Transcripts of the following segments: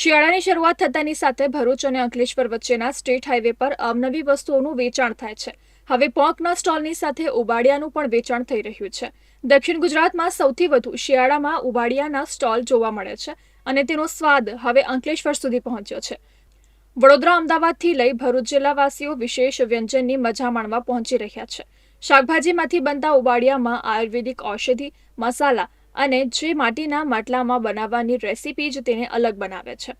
શિયાળાની શરૂઆત થતાની સાથે ભરૂચ અને અંકલેશ્વર વચ્ચેના સ્ટેટ હાઈવે પર અવનવી વસ્તુઓનું વેચાણ થાય છે. હવે પોંકના સ્ટોલની સાથે ઉબાડિયાનું પણ વેચાણ થઈ રહ્યું છે. દક્ષિણ ગુજરાતમાં સૌથી વધુ શિયાળામાં ઉબાડિયાના સ્ટોલ જોવા મળે છે અને તેનો સ્વાદ હવે અંકલેશ્વર સુધી પહોંચ્યો છે. વડોદરા, અમદાવાદથી લઈ ભરૂચ જિલ્લાવાસીઓ વિશેષ વ્યંજનની મજા માણવા પહોંચી રહ્યા છે. શાકભાજીમાંથી બનતા ઉબાડિયામાં આયુર્વેદિક ઔષધિ, મસાલા અને જે માટીના માટલામાં બનાવવાની રેસીપી જ તેને અલગ બનાવે છે.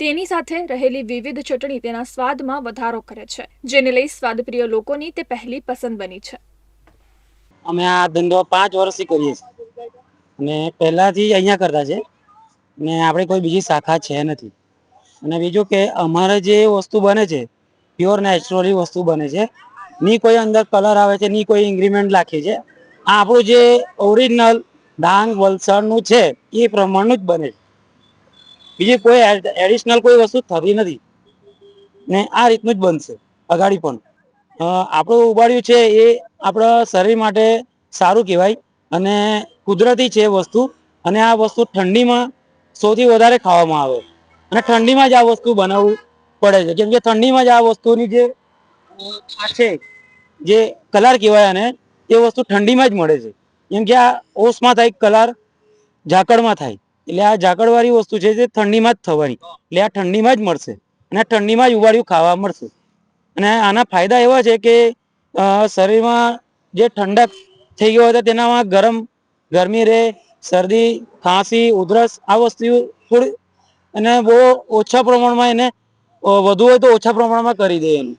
તેની સાથે રહેલી વિવિધ ચટણી તેના સ્વાદમાં વધારો કરે છે, જેને લઈ સ્વાદપ્રિય લોકોની તે પહેલી પસંદ બની છે. અમે આ ધંધો પાંચ વર્ષથી કરીએ છીએ. અને પહેલાથી અહીંયા કરતા છે. ને આપણે કોઈ બીજી શાખા છે નથી. અને બીજું કે અમારે જે વસ્તુ બને છે પ્યોર નેચરલી વસ્તુ બને છે, ની કોઈ અંદર કલર આવે છે, ની કોઈ ઇન્ગ્રીમેન્ટ નાખીએ છે. આ આપણું જે ઓરિજિનલ ડાંગ વલસાડનું છે, એ પ્રમાણનું જ બને. બીજી કોઈ એડિશનલ કોઈ વસ્તુ થતી નથી. ને આ રીતનું જ બનશે, અગાડી પણ. આપણું ઉબાડ્યું છે એ આપણા શરીર માટે સારું કહેવાય અને કુદરતી છે વસ્તુ. અને આ વસ્તુ ઠંડીમાં સૌથી વધારે ખાવામાં આવે. અને ઠંડીમાં જ આ વસ્તુ બનાવવું પડે છે. કેમ કે ઠંડીમાં જ આ વસ્તુની જે છે, જે કલર કહેવાય અને એ વસ્તુ ઠંડીમાં જ મળે છે. કેમ કે આ ઓસમાં થાય, કલર ઝાકળમાં થાય. એટલે આ ઝાકળવાળી વસ્તુ છે જે ઠંડીમાં જ થવાની. એટલે આ ઠંડીમાં જ મળશે. અને ઠંડીમાં જ ઉબાડ્યું ખાવા મળશે. અને આના ફાયદા એવા છે કે શરીરમાં જે ઠંડક થઈ ગયો હોય તો તેનામાં ગરમ ગરમી રહે, શરદી, ખાંસી, ઉધરસ, આ વસ્તુ થોડી અને બહુ ઓછા પ્રમાણમાં એને વધુ હોય તો ઓછા પ્રમાણમાં કરી દે એનું.